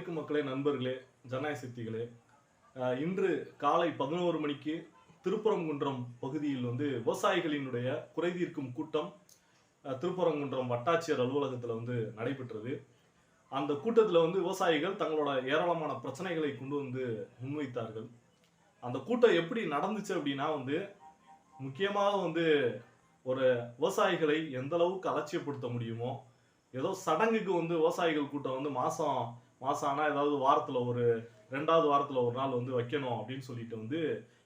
உழைக்கும் மக்களே நண்பர்களே ஜனநாயக சக்திகளே இன்று காலை பதினோரு மணிக்கு திருப்பரங்குன்றம் பகுதியில் வந்து விவசாயிகளினுடைய குறை தீர்க்கும் கூட்டம் திருப்பரங்குன்றம் வட்டாட்சியர் அலுவலகத்தில் வந்து நடைபெற்றது. அந்த கூட்டத்தில் வந்து விவசாயிகள் தங்களோட ஏராளமான பிரச்சனைகளை கொண்டு வந்து முன்வைத்தார்கள். அந்த கூட்டம் எப்படி நடந்துச்சு அப்படின்னா வந்து முக்கியமாக வந்து ஒரு விவசாயிகளை எந்த அளவுக்கு அலட்சியப்படுத்த முடியுமோ ஏதோ சடங்குக்கு வந்து விவசாயிகள் கூட்டம் வந்து மாசம் மாதம் ஆனால் ஏதாவது வாரத்தில் ஒரு ரெண்டாவது வாரத்தில் ஒரு நாள் வந்து வைக்கணும் அப்படின்னு சொல்லிட்டு வந்து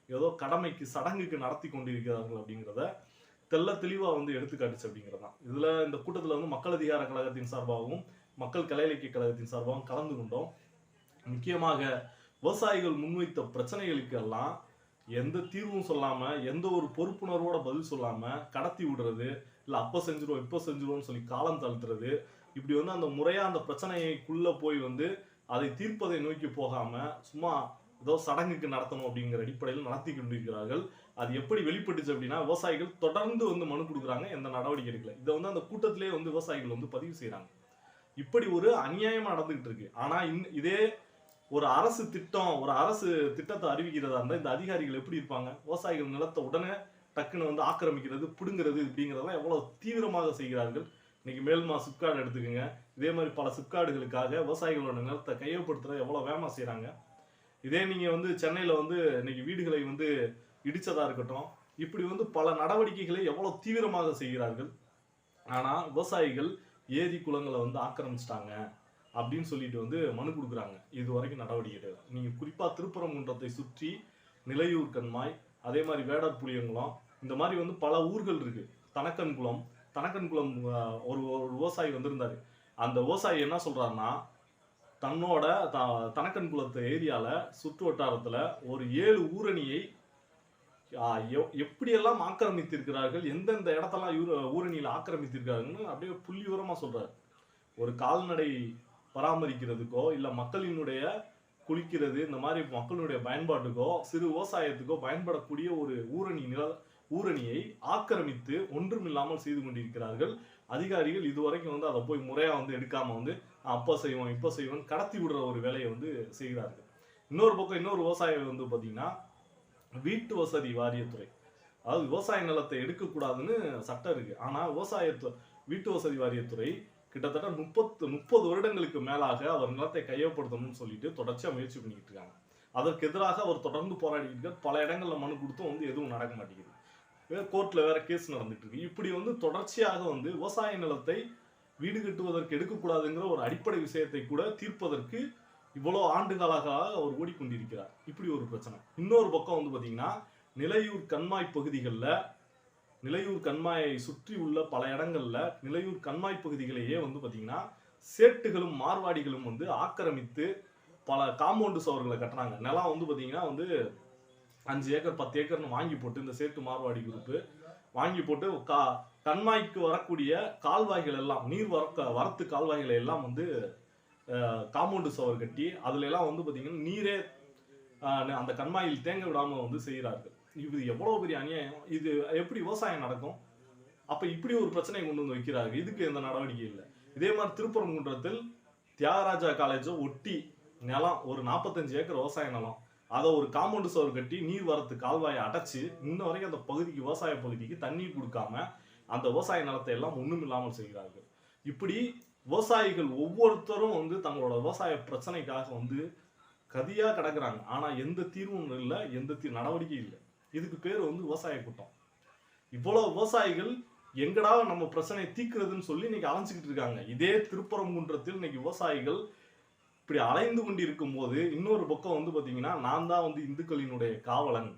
ஏதோ கடமைக்கு சடங்குக்கு நடத்தி கொண்டிருக்கிறார்கள் அப்படிங்கிறத தெள்ள தெளிவாக வந்து எடுத்துக்காட்டுச்சு அப்படிங்கிறதான். இதில் இந்த கூட்டத்தில் வந்து மக்கள் அதிகார கழகத்தின் சார்பாகவும் மக்கள் கலை இலக்கிய கழகத்தின் சார்பாகவும் கலந்து கொண்டோம். முக்கியமாக விவசாயிகள் முன்வைத்த பிரச்சனைகளுக்கு எல்லாம் எந்த தீர்வும் சொல்லாமல் எந்த ஒரு பொறுப்புணர்வோட பதில் சொல்லாமல் கடத்தி விடுறது இல்லை அப்போ செஞ்சிருவோம் இப்போ செஞ்சிருவோம்னு சொல்லி காலம் தழுத்துறது இப்படி வந்து அந்த முறையாக அந்த பிரச்சனைக்குள்ளே போய் வந்து அதை தீர்ப்பதை நோக்கி போகாமல் சும்மா ஏதோ சடங்குக்கு நடத்தணும் அப்படிங்கிற அடிப்படையில் நடத்தி கொண்டிருக்கிறார்கள். அது எப்படி வெளிப்பட்டுச்சு அப்படின்னா விவசாயிகள் தொடர்ந்து வந்து மனு கொடுக்குறாங்க எந்த நடவடிக்கை எடுக்கல. இதை வந்து அந்த கூட்டத்திலே வந்து விவசாயிகள் வந்து பதிவு செய்கிறாங்க இப்படி ஒரு அநியாயமாக நடந்துகிட்டு இருக்கு. ஆனா இன் இதே ஒரு அரசு திட்டம் ஒரு அரசு திட்டத்தை அறிவிக்கிறதா இருந்தால் இந்த அதிகாரிகள் எப்படி இருப்பாங்க? விவசாயிகள் நிலத்தை உடனே டக்குன்னு வந்து ஆக்கிரமிக்கிறது பிடுங்கிறது இப்படிங்கிறதெல்லாம் எவ்வளவு தீவிரமாக செய்கிறார்கள்? இன்னைக்கு மேல்மா சிப்கார்டு எடுத்துக்கோங்க. இதே மாதிரி பல சிப்கார்டுகளுக்காக விவசாயிகளோட நிலத்தை கையப்படுத்துகிற எவ்வளோ வேமா செய்கிறாங்க இதே நீங்கள் வந்து சென்னையில் வந்து இன்னைக்கு வீடுகளை வந்து இடித்ததாக இருக்கட்டும் இப்படி வந்து பல நடவடிக்கைகளை எவ்வளோ தீவிரமாக செய்கிறார்கள். ஆனால் விவசாயிகள் ஏரி குளங்களை வந்து ஆக்கிரமிச்சிட்டாங்க அப்படின்னு சொல்லிட்டு வந்து மனு கொடுக்குறாங்க. இது வரைக்கும் நடவடிக்கை கிடையாது குறிப்பாக குறிப்பா திருப்பரங்குன்றத்தை சுற்றி நிலையூர் கண்மாய் அதே மாதிரி வேடர் புளியங்குளம் இந்த மாதிரி வந்து பல ஊர்கள் இருக்கு. தனக்கன்குளம் தனக்கன்குளம் ஒரு ஒரு விவசாயி வந்திருந்தார். அந்த விவசாயி என்ன சொல்கிறாருன்னா தன்னோட த- தனக்கன்குளத்து ஏரியாவில் சுற்று வட்டாரத்தில் ஒரு ஏழு ஊரணியை எப்படியெல்லாம் ஆக்கிரமித்திருக்கிறார்கள் எந்தெந்த இடத்தெல்லாம் யூர ஊரணியில் ஆக்கிரமித்திருக்காங்கன்னு அப்படியே புள்ளிவரமாக சொல்கிறார் ஒரு கால்நடை பராமரிக்கிறதுக்கோ இல்லை மக்களினுடைய குளிக்கிறது இந்த மாதிரி மக்களுடைய பயன்பாட்டுக்கோ சிறு விவசாயத்துக்கோ பயன்படக்கூடிய ஒரு ஊரணி நில ஊரணியை ஆக்கிரமித்து ஒன்றுமில்லாமல் செய்து கொண்டிருக்கிறார்கள். அதிகாரிகள் இதுவரைக்கும் வந்து அதை போய் முறையாக வந்து எடுக்காமல் வந்து அப்போ செய்வோம் இப்போ செய்வோம் கடத்தி விடுற ஒரு வேலையை வந்து செய்கிறார்கள். இன்னொரு பக்கம் இன்னொரு விவசாயம் வந்து பார்த்தீங்கன்னா வீட்டு வசதி வாரியத்துறை. அதாவது விவசாய நிலத்தை எடுக்கக்கூடாதுன்னு சட்டம் இருக்குது ஆனால் விவசாயத்து வீட்டு வசதி வாரியத்துறை கிட்டத்தட்ட முப்பத்து முப்பது வருடங்களுக்கு மேலாக அவர் நிலத்தை கையப்படுத்தணும்னு சொல்லிட்டு தொடர்ச்சியாக முயற்சி பண்ணிக்கிட்டு இருக்காங்க. அதற்கு எதிராக அவர் தொடர்ந்து போராடி பல இடங்களில் மனு கொடுத்தும் வந்து எதுவும் நடக்க மாட்டேங்குது. வேற கோர்ட்ல வேற கேஸ் நடந்துட்டு இருக்கு. இப்படி வந்து தொடர்ச்சியாக வந்து விவசாய நிலத்தை வீடு கட்டுவதற்கு எடுக்கக்கூடாதுங்கிற ஒரு அடிப்படை விஷயத்தை கூட தீர்ப்பதற்கு இவ்வளோ ஆண்டுகளாக அவர் ஓடிக்கொண்டிருக்கிறார். இப்படி ஒரு பிரச்சனை. இன்னொரு பக்கம் வந்து பார்த்தீங்கன்னா நிலையூர் கண்மாய் பகுதிகளில் நிலையூர் கண்மாயை சுற்றி உள்ள பல இடங்கள்ல நிலையூர் கண்மாய் பகுதிகளையே வந்து பார்த்தீங்கன்னா சேட்டுகளும் மார்வாடிகளும் வந்து ஆக்கிரமித்து பல காம்பவுண்டு சுவர்களை கட்டுறாங்க நிலம் வந்து பார்த்தீங்கன்னா வந்து அஞ்சு ஏக்கர் பத்து ஏக்கர்னு வாங்கி போட்டு இந்த சேட்டு மார்வாடி குரூப்பு வாங்கி போட்டு கா கண்மாய்க்கு வரக்கூடிய கால்வாய்கள் எல்லாம் நீர் வர வரத்து கால்வாய்களை எல்லாம் வந்து காம்பவுண்டு சவர் கட்டி அதுல எல்லாம் வந்து பார்த்தீங்கன்னா நீரே அந்த கண்மாயில் தேங்க விடாமல் வந்து செய்கிறார்கள் இது எவ்வளோ பெரிய அநியாயம். இது எப்படி விவசாயம் நடக்கும்? அப்போ இப்படி ஒரு பிரச்சனையை கொண்டு வந்து வைக்கிறார்கள். இதுக்கு எந்த நடவடிக்கை இல்லை. இதே மாதிரி திருப்பரங்குன்றத்தில் தியாகராஜா காலேஜை ஒட்டி நிலம் ஒரு நாற்பத்தஞ்சு ஏக்கர் விவசாய நிலம். அதை ஒரு காம்பவுண்டு சோர் கட்டி நீர் வரத்து கால்வாயை அடைச்சு இன்ன வரைக்கும் அந்த பகுதிக்கு விவசாய பகுதிக்கு தண்ணீர் கொடுக்காம அந்த விவசாய நிலத்தை எல்லாம் ஒன்றும் இல்லாமல் செய்கிறார்கள். இப்படி விவசாயிகள் ஒவ்வொருத்தரும் வந்து தங்களோட விவசாய பிரச்சனைக்காக வந்து கதியாக கிடக்குறாங்க. ஆனால் எந்த தீர்வும் இல்லை எந்த தீ நடவடிக்கை இல்லை. இதுக்கு பேர் வந்து விவசாய கூட்டம். இவ்வளோ விவசாயிகள் எங்கடா நம்ம பிரச்சனையை தீர்க்கிறதுன்னு சொல்லி இன்னைக்கு அலைஞ்சிக்கிட்டு இருக்காங்க. இதே திருப்பரங்குன்றத்தில் இன்னைக்கு விவசாயிகள் இப்படி அலைந்து கொண்டிருக்கும் போது இன்னொரு பக்கம் வந்து பார்த்தீங்கன்னா நான் தான் வந்து இந்துக்களினுடைய காவலன்.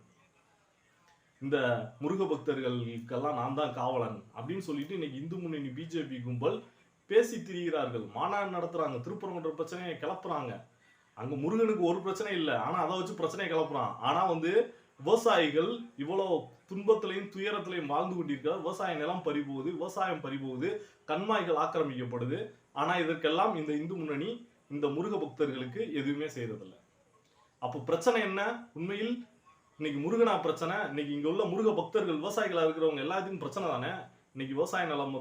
இந்த முருக பக்தர்களுக்கெல்லாம் நான் தான் காவலன் அப்படின்னு சொல்லிட்டு இன்னைக்கு இந்து முன்னணி பிஜேபி கும்பல் பேசி திரிகிறார்கள். மாநாடு நடத்துறாங்க திருப்பரங்குன்ற பிரச்சனையை கிளப்புறாங்க. அங்க முருகனுக்கு ஒரு பிரச்சனை இல்லை. ஆனா அதை வச்சு பிரச்சனையை கிளப்புறான். ஆனா வந்து விவசாயிகள் இவ்வளவு துன்பத்திலையும் துயரத்திலையும் வாழ்ந்து கொண்டிருக்கிறார் விவசாய நிலம் பறிபோகுது விவசாயம் பறிபோகுது கண்மாய்கள் ஆக்கிரமிக்கப்படுது. ஆனா இதற்கெல்லாம் இந்த இந்து முன்னணி இந்த முருக பக்தர்களுக்கு எதுவுமே செய்யறதில்ல அப்போ பிரச்சனை என்ன? உண்மையில் இன்னைக்கு முருகனா பிரச்சனை இன்னைக்கு இங்க உள்ள முருக பக்தர்கள் விவசாயிகளா இருக்கிறவங்க எல்லாத்துக்கும் பிரச்சனை தானே? இன்னைக்கு விவசாய நிலம்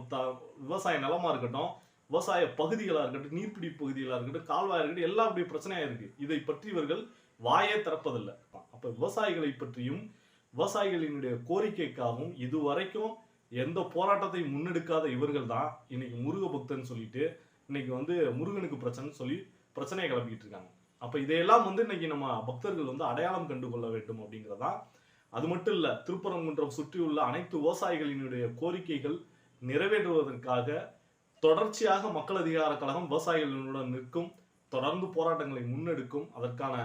விவசாய நிலமா இருக்கட்டும் விவசாய பகுதிகளா இருக்கட்டும் நீர்பிடி பகுதிகளா இருக்கட்டும் கால்வாய் இருக்கட்டும் எல்லாம் அப்படி பிரச்சனையா இருக்கு. இதை பற்றி இவர்கள் வாயே திறப்பதில்லை. அப்ப விவசாயிகளை பற்றியும் விவசாயிகளினுடைய கோரிக்கைக்காகவும் இதுவரைக்கும் எந்த போராட்டத்தை முன்னெடுக்காத இவர்கள் தான் இன்னைக்கு முருக பக்தன் சொல்லிட்டு இன்னைக்கு வந்து முருகனுக்கு பிரச்சனைன்னு சொல்லி பிரச்சனையை கிளப்பிக்கிட்டு இருக்காங்க. அப்போ இதையெல்லாம் வந்து இன்னைக்கு நம்ம பக்தர்கள் வந்து அடையாளம் கண்டு கொள்ள வேண்டும் அப்படிங்கிறதா? அது மட்டும் இல்லை திருப்பரங்குன்றம் சுற்றியுள்ள அனைத்து விவசாயிகளினுடைய கோரிக்கைகள் நிறைவேற்றுவதற்காக தொடர்ச்சியாக மக்கள் அதிகார கழகம் விவசாயிகளுடன் நிற்கும் தொடர்ந்து போராட்டங்களை முன்னெடுக்கும் அதற்கான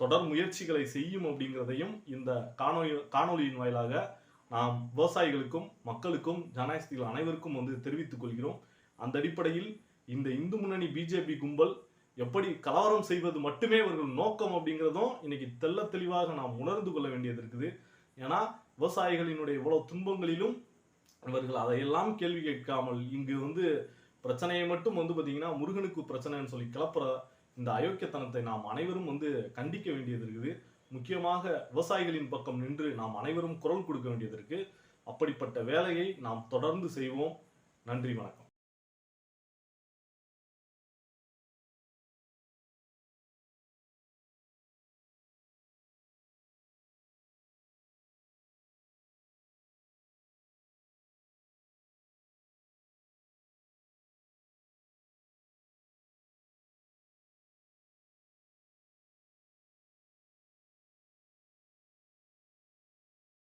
தொடர் முயற்சிகளை செய்யும் அப்படிங்கிறதையும் இந்த காணொலி காணொலியின் வாயிலாக நாம் விவசாயிகளுக்கும் மக்களுக்கும் ஜனநாயகத்தில் அனைவருக்கும் வந்து தெரிவித்துக் கொள்கிறோம். அந்த அடிப்படையில் இந்த இந்து முன்னணி பிஜேபி கும்பல் எப்படி கலவரம் செய்வது மட்டுமே இவர்கள் நோக்கம் அப்படிங்கிறதும் இன்னைக்கு தெள்ள தெளிவாக நாம் உணர்ந்து கொள்ள வேண்டியது இருக்குது. ஏன்னா விவசாயிகளினுடைய இவ்வளவு துன்பங்களிலும் இவர்கள் அதையெல்லாம் கேள்வி கேட்காமல் இங்கு வந்து பிரச்சனையை மட்டும் வந்து பார்த்தீங்கன்னா முருகனுக்கு பிரச்சனைன்னு சொல்லி கிளப்புற இந்த அயோக்கியத்தனத்தை நாம் அனைவரும் வந்து கண்டிக்க வேண்டியது இருக்குது. முக்கியமாக விவசாயிகளின் பக்கம் நின்று நாம் அனைவரும் குரல் கொடுக்க வேண்டியது இருக்கு. அப்படிப்பட்ட வேலையை நாம் தொடர்ந்து செய்வோம். நன்றி வணக்கம்.